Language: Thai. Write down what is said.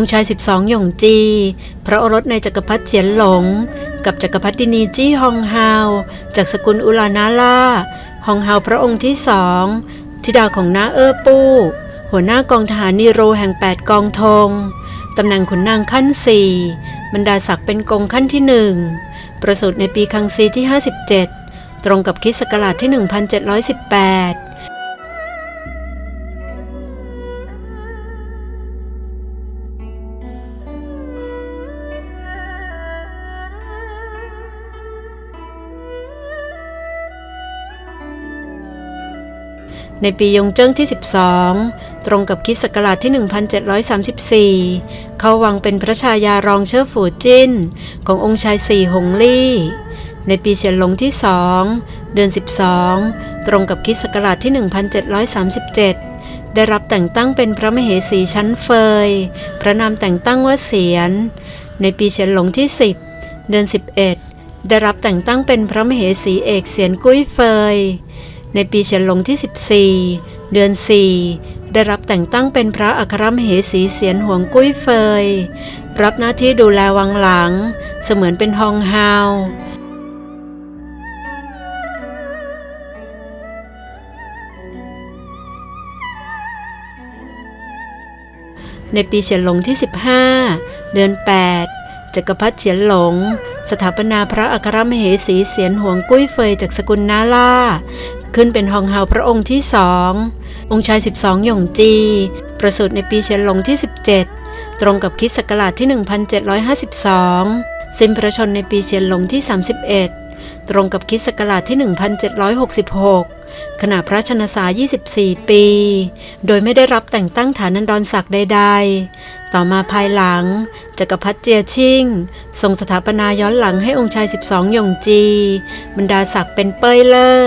องค์ชาย 12 หยงจี พระโอรสในจักรพรรดิเฉียนหลง กับจักรพรรดินีจี้ฮองฮาว จากสกุลอุลานาล่าฮองฮาวพระองค์ที่สองธิดาของน้าเออปู้ หัวหน้ากองทหารนีโรแห่ง 8 กองธงตำแหน่งขุนนางขั้นสี่บรรดาศักดิ์เป็นกองขั้นที่หนึ่งประสูติในปีคังซีที่ 57 ตรงกับคิสต์ศักราชที่ 1718 ในปียงเจิ้งที่ 12 ตรงกับคริสต์ศักราชที่ 1734 เขาวังเป็นพระชายารองเชิดฝูจิ้น ขององค์ชายสี่หงลี่ ในปีเฉียนหลงที่สองเดือน 12 ตรงกับคริสต์ศักราชที่ 1737 ได้รับแต่งตั้งเป็นพระมเหสีชั้นเฟย พระนามแต่งตั้งว่าเสียน ในปีเฉียนหลงที่ 10 เดือน 11 ได้รับแต่งตั้งเป็นพระมเหสีเอกเสียนกุ้ยเฟย ในปีเฉียนหลงที่ 14 เดือน 4 ได้รับแต่งตั้งเป็นพระอัครมเหสีเสียนห่วงกุ้ยเฟย รับหน้าที่ดูแลวังหลัง เสมือนเป็นฮองฮาวในปีเฉียนหลงที่ 15 เดือน 8 จักรพรรดิเฉียนหลง สถาปนาพระอัครมเหสีเสียนห่วงกุ้ยเฟยจากสกุลนาล่า ขึ้นเป็นฮองเฮาพระองค์ที่สอง องค์ชาย 12 หยงจี ประสูติในปีเฉียนหลงที่ 17 ตรงกับคริสต์ศักราชที่ 1752 สิ้นพระชนในปีเฉียนหลงที่ 31 ตรงกับคริสต์ศักราชที่ 1766 ขณะพระชนสา 24 ปี โดยไม่ได้รับแต่งตั้งฐานันดรศักดิ์ใดๆ ต่อมาภายหลังจักรพรรดิเจียชิ่งทรงสถาปนาย้อนหลังให้องค์ชาย 12หยงจี บรรดาศักดิ์เป็นเป้ยเล่อ